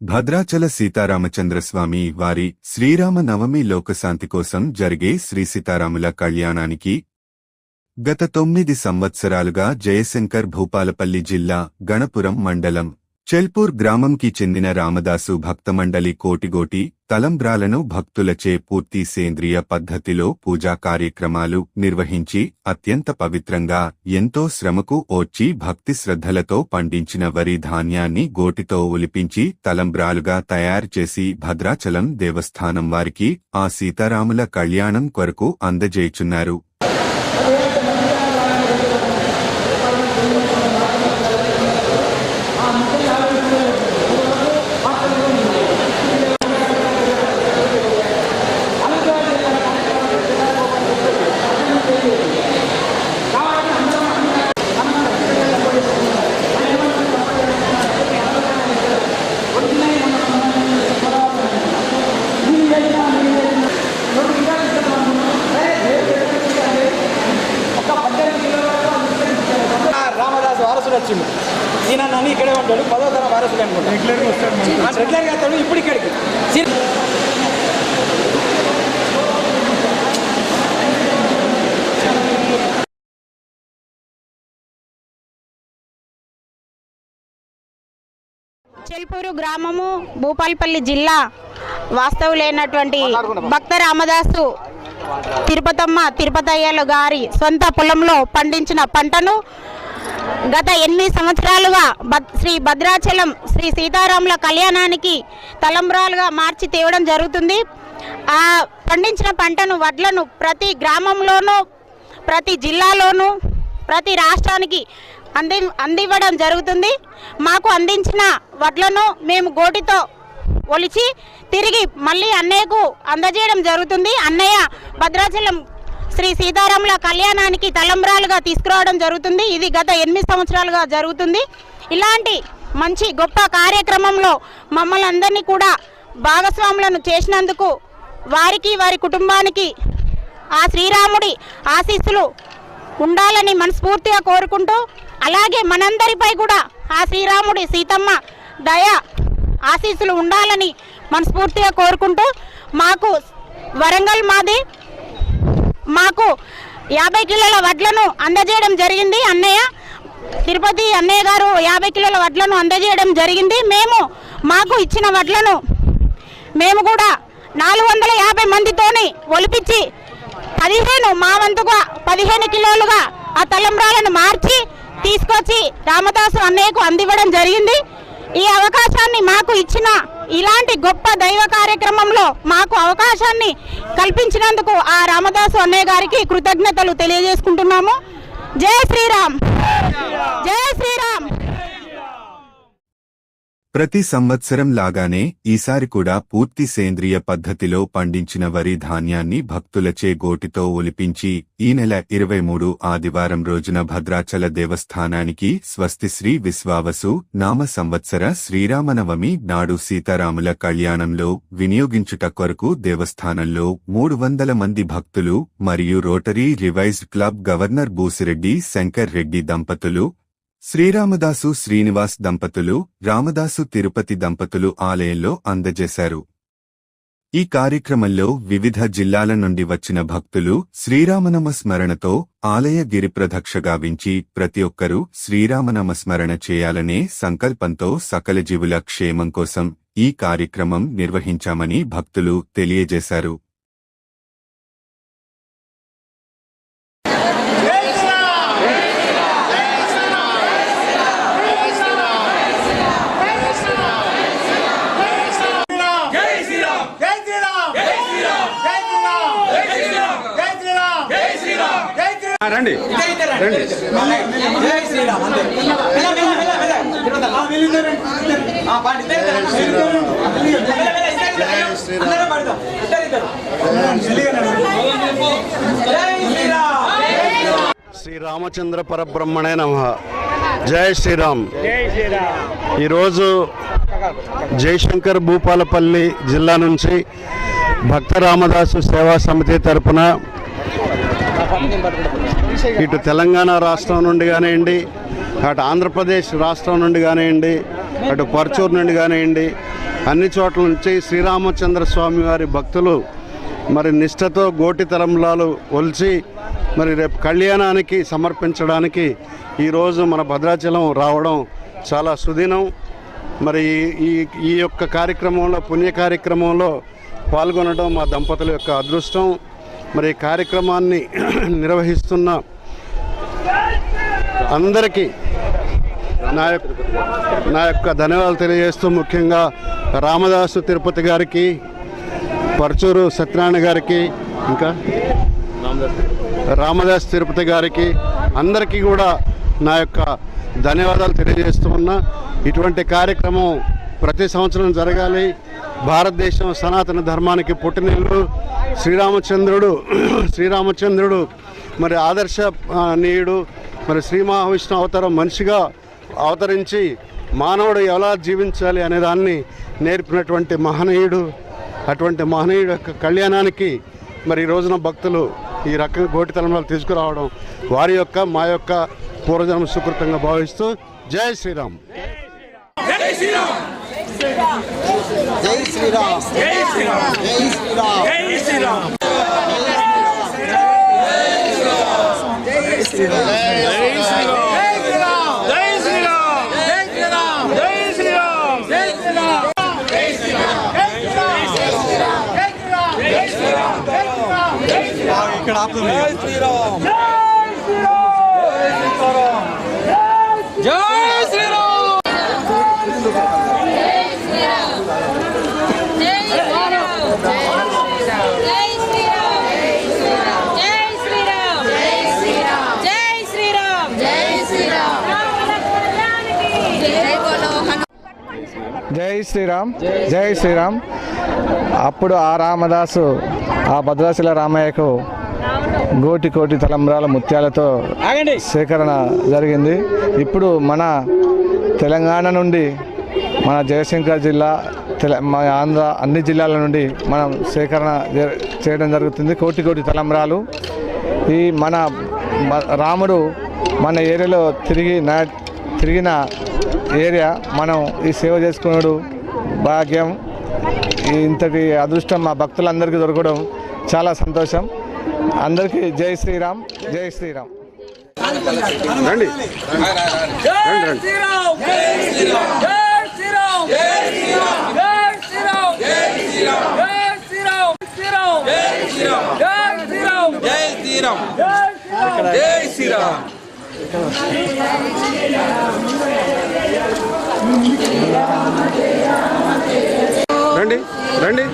భద్రాచల సీతారామచంద్రస్వామి వారి శ్రీరామ నవమి లోకశాంతి కోసం జరిగే శ్రీ సీతారాముల కళ్యాణానికి గత తొమ్మిది సంవత్సరాలుగా జయశంకర్ భూపాలపల్లి జిల్లా గణపురం మండలం చెల్పూర్ గ్రామంకి చెందిన రామదాసు భక్తమండలి కోటిగోటి తలంబ్రాలను భక్తులచే పూర్తి సేంద్రియ పద్ధతిలో పూజా కార్యక్రమాలు నిర్వహించి అత్యంత పవిత్రంగా ఎంతో శ్రమకు ఓర్చి భక్తి శ్రద్ధలతో పండించిన వరి ధాన్యాన్ని గోటితో ఒలిపించి తలంబ్రాలుగా తయారు చేసి భద్రాచలం దేవస్థానం వారికి ఆ సీతారాముల కళ్యాణం కొరకు అందజేయుచున్నారు. ఈయన నన్ను ఇక్కడే ఉంటాడు పదో తర వారసుడు అనుకుంటా. రెగ్యులర్గా వస్తాడు ఇప్పుడు ఇక్కడికి. చెల్పూరు గ్రామము భూపాలపల్లి జిల్లా వాస్తవులైనటువంటి భక్త రామదాసు తిరుపతమ్మ తిరుపతయ్యలు గారి సొంత పొలంలో పండించిన పంటను గత ఎనిమిది సంవత్సరాలుగా శ్రీ భద్రాచలం శ్రీ సీతారాముల కళ్యాణానికి తలంబ్రాలుగా మార్చి తేవడం జరుగుతుంది. ఆ పండించిన పంటను వడ్లను ప్రతి గ్రామంలోనూ ప్రతి జిల్లాలోనూ ప్రతి రాష్ట్రానికి అంది అందివ్వడం జరుగుతుంది. మాకు అందించిన వడ్లను మేము గోటితో ఒలిచి తిరిగి మళ్ళీ అన్నయ్యకు అందజేయడం జరుగుతుంది. అన్నయ్య భద్రాచలం శ్రీ సీతారాముల కళ్యాణానికి తలంబ్రాలుగా తీసుకురావడం జరుగుతుంది. ఇది గత ఎనిమిది సంవత్సరాలుగా జరుగుతుంది. ఇలాంటి మంచి గొప్ప కార్యక్రమంలో మమ్మల్ని అందరినీ కూడా భాగస్వాములను చేసినందుకు వారికి వారి కుటుంబానికి ఆ శ్రీరాముడి ఆశీస్సులు ఉండాలని మనస్ఫూర్తిగా కోరుకుంటూ అలాగే మనందరిపై కూడా ఆ శ్రీరాముడి సీతమ్మ దయ ఆశీస్సులు ఉండాలని మనస్ఫూర్తిగా కోరుకుంటూ మాకు వరంగల్ మాది యాభై కిలోల వడ్లను అందజేయడం జరిగింది అన్నయ్య. తిరుపతి అన్నయ్య గారు యాభై కిలోల వడ్లను అందజేయడం జరిగింది. మేము మాకు ఇచ్చిన వడ్లను మేము కూడా నాలుగు వందల యాభై మందితోని ఒలిపించి పదిహేను మా వంతుగా పదిహేను కిలోలుగా ఆ తలంబ్రాలను మార్చి తీసుకొచ్చి రామదాసు అన్నయ్యకు అందివ్వడం జరిగింది. ఈ అవకాశాన్ని మాకు ఇచ్చిన ఇలాంటి గొప్ప దైవ కార్యక్రమంలో మాకు అవకాశాన్ని కల్పించినందుకు ఆ రామదాసు అన్నయ్య గారికి కృతజ్ఞతలు తెలియజేసుకుంటున్నాము. జై శ్రీరామ్. జై శ్రీరామ్. ప్రతి సంవత్సరం లాగానే ఈసారి కూడా పూర్తి సేంద్రియ పద్ధతిలో పండించిన వరి ధాన్యాన్ని భక్తులచే గోటితో ఒలిపించి ఈ నెల ఇరవై మూడు ఆదివారం రోజున భద్రాచల దేవస్థానానికి స్వస్తిశ్రీ విశ్వావసు నామ సంవత్సర శ్రీరామనవమి నాడు సీతారాముల కళ్యాణంలో వినియోగించుట కొరకు దేవస్థానంలో మూడు వందల మంది భక్తులు మరియు rotary revised club governor Busireddy Shankar Reddy దంపతులు శ్రీరామదాసు శ్రీనివాస్ దంపతులు రామదాసు తిరుపతి దంపతులు ఆలయంలో అందజేశారు. ఈ కార్యక్రమంలో వివిధ జిల్లాల నుండి వచ్చిన భక్తులు శ్రీరామనమ స్మరణతో ఆలయ గిరిప్రదక్ష గావించి ప్రతి ఒక్కరూ శ్రీరామనమ స్మరణ చేయాలనే సంకల్పంతో సకల జీవుల క్షేమం కోసం ఈ కార్యక్రమం నిర్వహించామని భక్తులు తెలియజేశారు. జై శ్రీరామ్. శ్రీరామచంద్ర పరబ్రహ్మణే నమ. జై శ్రీరామ్. ఈరోజు జయశంకర్ భూపాలపల్లి జిల్లా నుంచి భక్త రామదాసు సేవా సమితి తరపున ఇటు తెలంగాణ రాష్ట్రం నుండి కానివ్వండి అటు ఆంధ్రప్రదేశ్ రాష్ట్రం నుండి కానివ్వండి అటు పరచూరు నుండి కానివ్వండి అన్ని చోట్ల నుంచి శ్రీరామచంద్ర స్వామి వారి భక్తులు మరి నిష్ఠతో గోటి తరంలాలు ఒలిచి మరి రేపు కళ్యాణానికి సమర్పించడానికి ఈరోజు మన భద్రాచలం రావడం చాలా సుదినం. మరి ఈ ఈ యొక్క కార్యక్రమంలో పుణ్య కార్యక్రమంలో పాల్గొనడం మా దంపతుల యొక్క అదృష్టం. మరి కార్యక్రమాన్ని నిర్వహిస్తున్న అందరికీ నా యొక్క నా యొక్క ధన్యవాదాలు తెలియజేస్తూ ముఖ్యంగా రామదాసు తిరుపతి గారికి పరచూరు సత్యనారాయణ గారికి ఇంకా రామదాస్ తిరుపతి గారికి అందరికీ కూడా నా యొక్క ధన్యవాదాలు తెలియజేస్తూ ఉన్నా. ఇటువంటి కార్యక్రమం ప్రతి సంవత్సరం జరగాలి. భారతదేశం సనాతన ధర్మానికి పుట్టినిల్లు శ్రీరామచంద్రుడు. శ్రీరామచంద్రుడు. మరి ఆదర్శ నీయుడు మరి శ్రీ మహావిష్ణు అవతారం మనిషిగా అవతరించి మానవుడు ఎలా జీవించాలి అనే దాన్ని నేర్పినటువంటి మహనీయుడు. అటువంటి మహనీయుడు యొక్క కళ్యాణానికి మరి ఈ రోజున భక్తులు ఈ రకంగా గోటి తలంలో తీసుకురావడం వారి యొక్క మా యొక్క పూర్వజన్మ సుకృతంగా భావిస్తూ జై శ్రీరామ్! జై శ్రీరామ్ జై శ్రీరామ్ జై శ్రీరామ్ జై శ్రీరామ్ జై శ్రీరామ్ జై శ్రీరామ్ జై బోలో జై శ్రీరామ్. జై శ్రీరామ్. అప్పుడు ఆ రామదాసు ఆ భద్రాచల రామయ్యకు గోటి కోటి తలంబ్రాల ముత్యాలతో సేకరణ జరిగింది. ఇప్పుడు మన తెలంగాణ నుండి మన జయశంకర్ జిల్లా తెల మన ఆంధ్ర అన్ని జిల్లాల నుండి మనం సేకరణ చేయడం జరుగుతుంది. కోటి కోటి తలంబ్రాలు. ఈ మన రాముడు మన ఏరియాలో తిరిగి నా తిరిగిన ఏరియా మనం ఈ సేవ చేసుకున్నాడు. భాగ్యం. ఇంతటి అదృష్టం మా భక్తులందరికీ దొరకడం చాలా సంతోషం. అందరికీ జై శ్రీరామ్ జై శ్రీరామ్. రండి. రండి రండి. జై శ్రీరామ్. జై శ్రీరామ్. రండి రండి.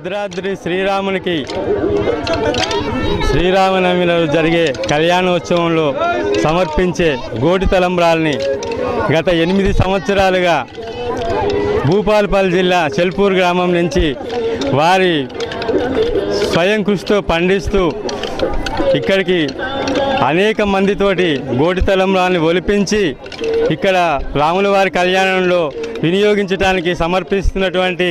భద్రాద్రి శ్రీరామునికి శ్రీరామనవమిలో జరిగే కళ్యాణోత్సవంలో సమర్పించే గోటి తలంబ్రాల్ని గత ఎనిమిది సంవత్సరాలుగా భూపాలపల్లి జిల్లా చెల్పూర్ గ్రామం నుంచి వారి స్వయం కృషితో పండిస్తూ ఇక్కడికి అనేక మందితోటి గోటి తలంబ్రాల్ని ఒలిపించి ఇక్కడ రాముల వారి కళ్యాణంలో వినియోగించడానికి సమర్పిస్తున్నటువంటి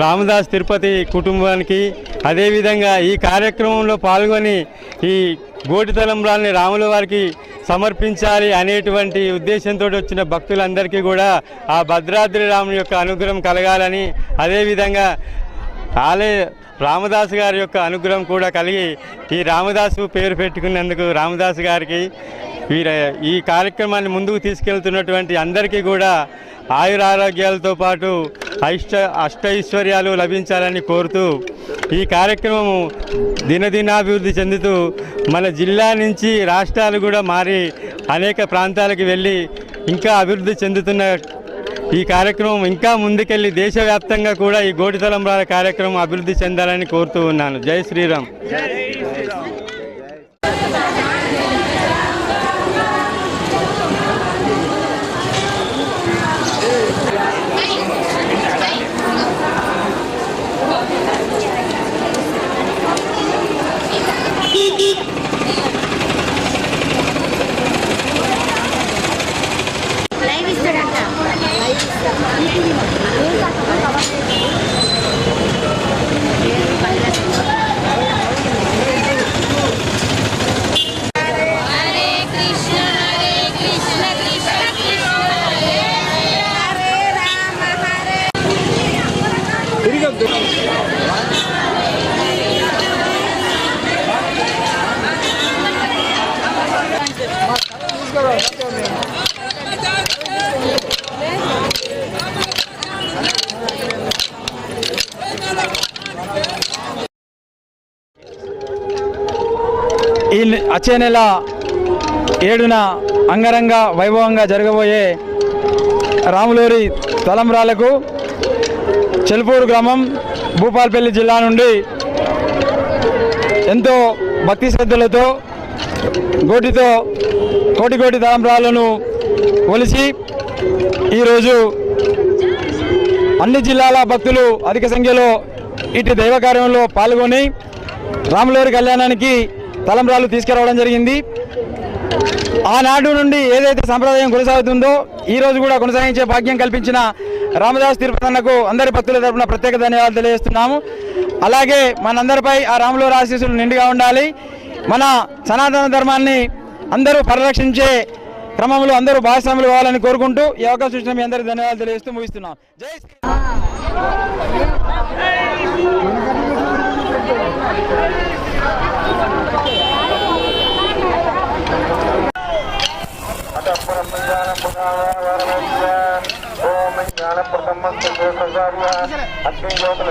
రామదాస్ తిరుపతి కుటుంబానికి అదేవిధంగా ఈ కార్యక్రమంలో పాల్గొని ఈ గోటి తలంబ్రాల్ని రాముల వారికి సమర్పించాలి అనేటువంటి ఉద్దేశంతో వచ్చిన భక్తులందరికీ కూడా ఆ భద్రాద్రి రాముని యొక్క అనుగ్రహం కలగాలని అదేవిధంగా ఆలయ రామదాసు గారి యొక్క అనుగ్రహం కూడా కలిగి ఈ రామదాసు పేరు పెట్టుకున్నందుకు రామదాసు గారికి వీర ఈ కార్యక్రమాన్ని ముందుకు తీసుకెళ్తున్నటువంటి అందరికీ కూడా ఆయురారోగ్యాలతో పాటు అష్ట అష్టైశ్వర్యాలు లభించాలని కోరుతూ ఈ కార్యక్రమము దినదినాభివృద్ధి చెందుతూ మన జిల్లా నుంచి రాష్ట్రాలు కూడా మారి అనేక ప్రాంతాలకు వెళ్ళి ఇంకా అభివృద్ధి చెందుతున్న ఈ కార్యక్రమం ఇంకా ముందుకెళ్ళి దేశవ్యాప్తంగా కూడా ఈ గోటితలంబ్రాల కార్యక్రమం అభివృద్ధి చెందాలని కోరుతూ ఉన్నాను. జై శ్రీరామ్ ఈ నె- వచ్చే నెల ఏడున అంగరంగ వైభవంగా జరగబోయే రాములూరి తలంబ్రాలకు చెల్పూరు గ్రామం భూపాల్పల్లి జిల్లా నుండి ఎంతో భక్తి శ్రద్ధలతో గోటితో కోటి కోటి తలంబ్రాలను ఒలిసి ఈరోజు అన్ని జిల్లాల భక్తులు అధిక సంఖ్యలో ఇటు దైవ కార్యంలో పాల్గొని రాములూరి కళ్యాణానికి తలంబ్రాలు తీసుకురావడం జరిగింది. ఆనాడు నుండి ఏదైతే సంప్రదాయం కొనసాగుతుందో ఈ రోజు కూడా కొనసాగించే భాగ్యం కల్పించిన రామదాస్ తిరుపతన్నకు అందరి భక్తుల తరపున ప్రత్యేక ధన్యవాదాలు తెలియజేస్తున్నాము. అలాగే మనందరిపై ఆ రాములవారి ఆశీస్సులు నిండుగా ఉండాలి. మన సనాతన ధర్మాన్ని అందరూ పరిరక్షించే క్రమంలో అందరూ భాగస్వాములు కావాలని కోరుకుంటూ ఈ అవకాశం ఇచ్చిన మీ అందరికీ ధన్యవాదాలు తెలియజేస్తూ ముగిస్తున్నాం జై శ్రీ అగ్ని జ్యోతుల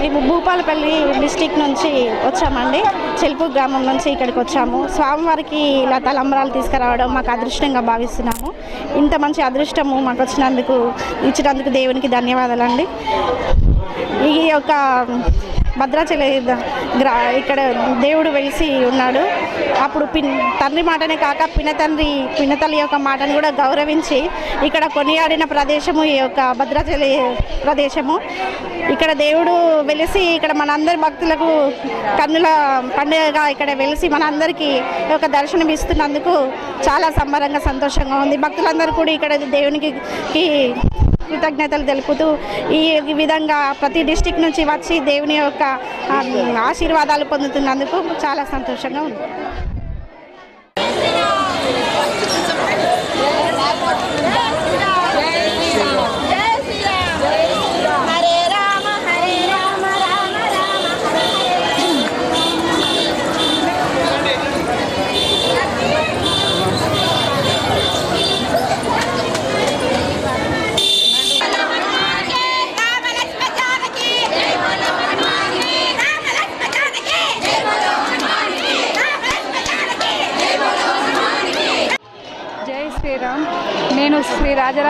మేము భూపాలపల్లి డిస్టిక్ నుంచి వచ్చామండి. చెల్పూర్ గ్రామం నుంచి ఇక్కడికి వచ్చాము. స్వామివారికి ఇలా తలంబరాలు తీసుకురావడం మాకు అదృష్టంగా భావిస్తున్నాము. ఇంత మంచి అదృష్టము మాకు వచ్చినందుకు ఇచ్చినందుకు దేవునికి ధన్యవాదాలండి. ఈ యొక్క భద్రాచల గ్రా ఇక్కడ దేవుడు వెలిసి ఉన్నాడు. అప్పుడు పిన్ తండ్రి మాటనే కాక పినతండ్రి పినతల్లి యొక్క మాటను కూడా గౌరవించి ఇక్కడ కొనియాడిన ప్రదేశము ఈ యొక్క భద్రాచలి ప్రదేశము. ఇక్కడ దేవుడు వెలిసి ఇక్కడ మనందరి భక్తులకు కన్నుల పండుగగా ఇక్కడ వెలిసి మనందరికీ ఈ యొక్క దర్శనం ఇస్తున్నందుకు చాలా సంబరంగా సంతోషంగా ఉంది. భక్తులందరూ కూడా ఇక్కడ దేవునికి కృతజ్ఞతలు తెలుపుతూ ఈ విధంగా ప్రతి డిస్టిక్ నుంచి వచ్చి దేవుని యొక్క ఆశీర్వాదాలు పొందుతున్నందుకు చాలా సంతోషంగా ఉంది.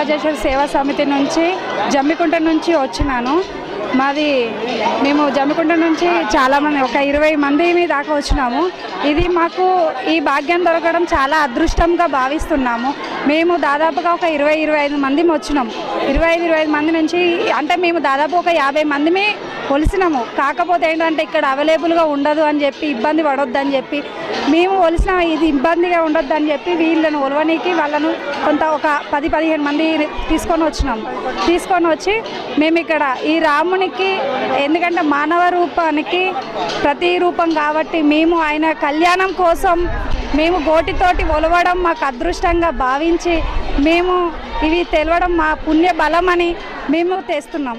రాజేశ్వర సేవా సమితి నుంచి జమ్మికుంట నుంచి వచ్చినాను. మాది మేము జమ్మికుంట నుంచి చాలామంది ఒక ఇరవై మంది దాకా వచ్చినాము. ఇది మాకు ఈ భాగ్యం దొరకడం చాలా అదృష్టంగా భావిస్తున్నాము. మేము దాదాపుగా ఒక ఇరవై ఇరవై ఐదు మంది వచ్చినాం. ఇరవై ఐదు ఇరవై ఐదు మంది నుంచి అంటే మేము దాదాపు ఒక యాభై మందిమే కొలిసినాము కాకపోతే ఏంటంటే ఇక్కడ అవైలబుల్గా ఉండదు అని చెప్పి ఇబ్బంది పడొద్దని చెప్పి మేము ఒలిసిన ఇది ఇబ్బందిగా ఉండొద్దు అని చెప్పి వీళ్ళను ఒలవనీకి వాళ్ళను కొంత ఒక పది పదిహేను మంది తీసుకొని వచ్చినాం. తీసుకొని వచ్చి మేము ఇక్కడ ఈ రామునికి ఎందుకంటే మానవ రూపానికి ప్రతి రూపం కాబట్టి మేము ఆయన కళ్యాణం కోసం మేము గోటితోటి ఒలవడం మాకు అదృష్టంగా భావించి మేము ఇవి తెలవడం మా పుణ్య బలమని మేము తెస్తున్నాం.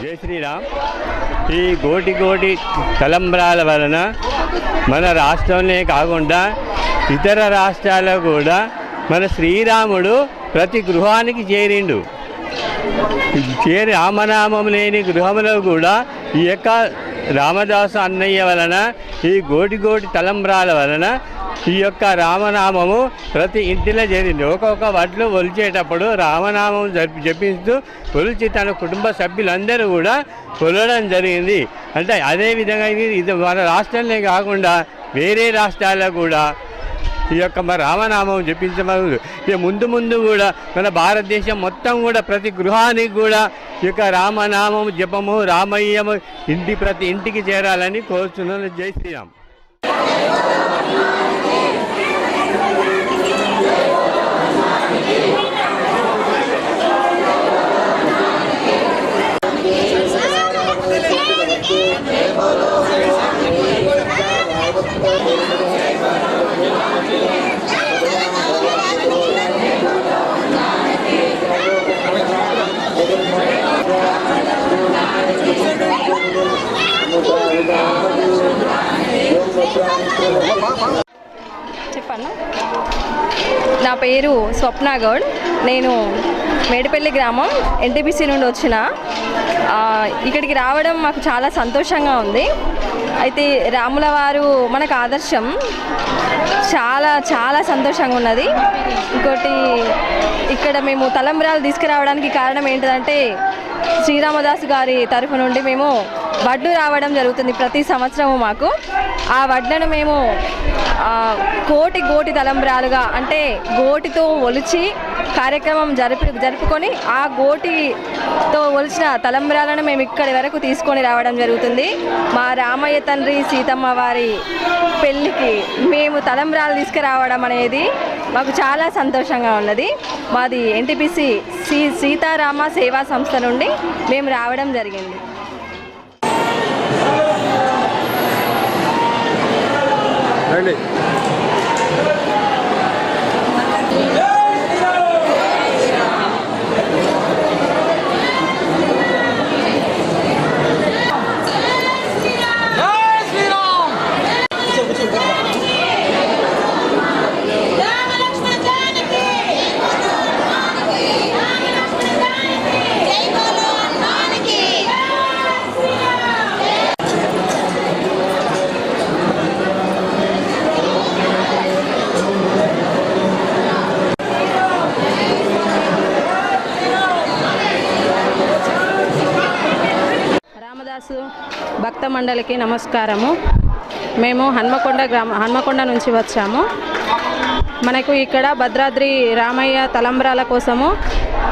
జై శ్రీరామ్ ఈ గోటి గోటి తలంబ్రాల వలన మన రాష్ట్రంలో కాకుండా ఇతర రాష్ట్రాల్లో కూడా మన శ్రీరాముడు ప్రతి గృహానికి చేరిండు. చేరి రామనామం లేని గృహంలో కూడా ఈ యొక్క రామదాసు అన్నయ్య వలన ఈ గోటి గోటి తలంబ్రాల వలన ఈ యొక్క రామనామము ప్రతి ఇంటిలో చేరింది ఒక్కొక్క వడ్లు ఒలిచేటప్పుడు రామనామం జరిపి జపిస్తూ ఒలిచి తన కుటుంబ సభ్యులందరూ కూడా కొలవడం జరిగింది. అంటే అదే విధంగా ఇది ఇది మన రాష్ట్రంలో కాకుండా వేరే రాష్ట్రాల్లో కూడా ఈ యొక్క మరి రామనామం జపించమని ఇక ముందు ముందు కూడా మన భారతదేశం మొత్తం కూడా ప్రతి గృహానికి కూడా ఈ యొక్క రామనామం జపము రామయ్యము ఇంటి ప్రతి ఇంటికి చేరాలని కోరుతున్నాను జై శ్రీరామ్. చెప్పన్నా? నా పేరు స్వప్న గౌడ్. నేను మేడిపల్లి గ్రామం ఎన్టీపీసీ నుండి వచ్చిన. ఇక్కడికి రావడం మాకు చాలా సంతోషంగా ఉంది. అయితే రాముల వారు మనకు ఆదర్శం. చాలా చాలా సంతోషంగా ఉన్నది. ఇంకోటి ఇక్కడ మేము తలంబ్రాలు తీసుకురావడానికి కారణం ఏంటంటే శ్రీరామదాసు గారి తరఫు నుండి మేము బడ్డు రావడం జరుగుతుంది ప్రతి సంవత్సరము మాకు. ఆ వడ్లను మేము కోటి గోటి తలంబ్రాలుగా అంటే గోటితో ఒలిచి కార్యక్రమం జరిపి జరుపుకొని ఆ గోటితో ఒలిచిన తలంబ్రాలను మేము ఇక్కడి వరకు తీసుకొని రావడం జరుగుతుంది. మా రామయ్య తండ్రి సీతమ్మ వారి పెళ్ళికి మేము తలంబ్రాలు తీసుకురావడం అనేది మాకు చాలా సంతోషంగా ఉన్నది. మాది ఎన్టీపీసీ శ్రీ సీతారామ సేవా సంస్థ నుండి మేము రావడం జరిగింది. రండి రామదాసు భక్త మండలికి నమస్కారము. మేము హన్మకొండ గ్రామ హన్మకొండ నుంచి వచ్చాము. మనకు ఇక్కడ భద్రాద్రి రామయ్య తలంబ్రాల కోసము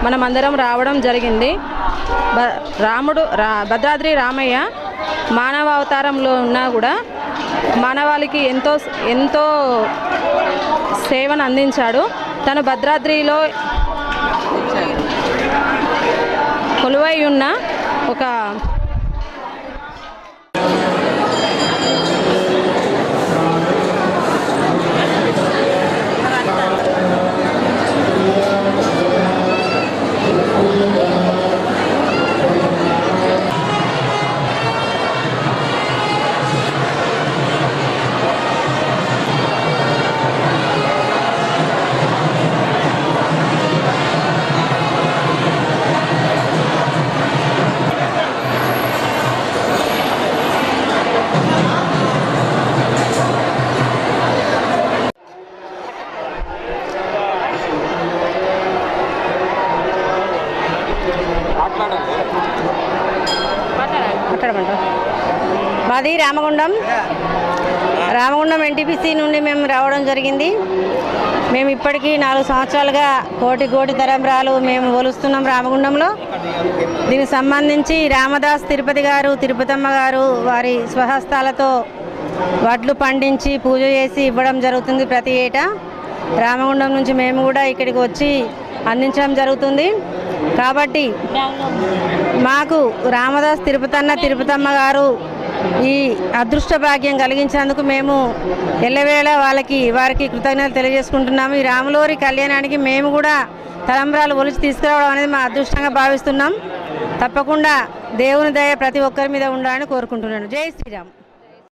మనమందరం రావడం జరిగింది. భ రాముడు రా భద్రాద్రి రామయ్య మానవ అవతారంలో ఉన్నా కూడా మానవాళికి ఎంతో ఎంతో సేవను అందించాడు తను భద్రాద్రిలో కొలువై ఉన్న ఒక జరిగింది. మేము ఇప్పటికీ నాలుగు సంవత్సరాలుగా కోటి కోటి తరంబరాలు మేము ఒలుస్తున్నాం రామగుండంలో. దీనికి సంబంధించి రామదాస్ తిరుపతి గారు తిరుపతమ్మ గారు వారి స్వహస్తాలతో వడ్లు పండించి పూజ చేసి ఇవ్వడం జరుగుతుంది ప్రతి ఏటా. రామగుండం నుంచి మేము కూడా ఇక్కడికి వచ్చి అందించడం జరుగుతుంది. కాబట్టి మాకు రామదాస్ తిరుపతన్న తిరుపతమ్మ గారు ఈ అదృష్ట భాగ్యం కలిగించినందుకు మేము ఎల్లవేళ వాళ్ళకి వారికి కృతజ్ఞతలు తెలియజేసుకుంటున్నాము. ఈ రాములోరి కళ్యాణానికి మేము కూడా తలంబ్రాలు ఒలిచి తీసుకురావడం అనేది మా అదృష్టంగా భావిస్తున్నాం. తప్పకుండా దేవుని దయ ప్రతి ఒక్కరి మీద ఉండాలని కోరుకుంటున్నాను. జై శ్రీరామ్.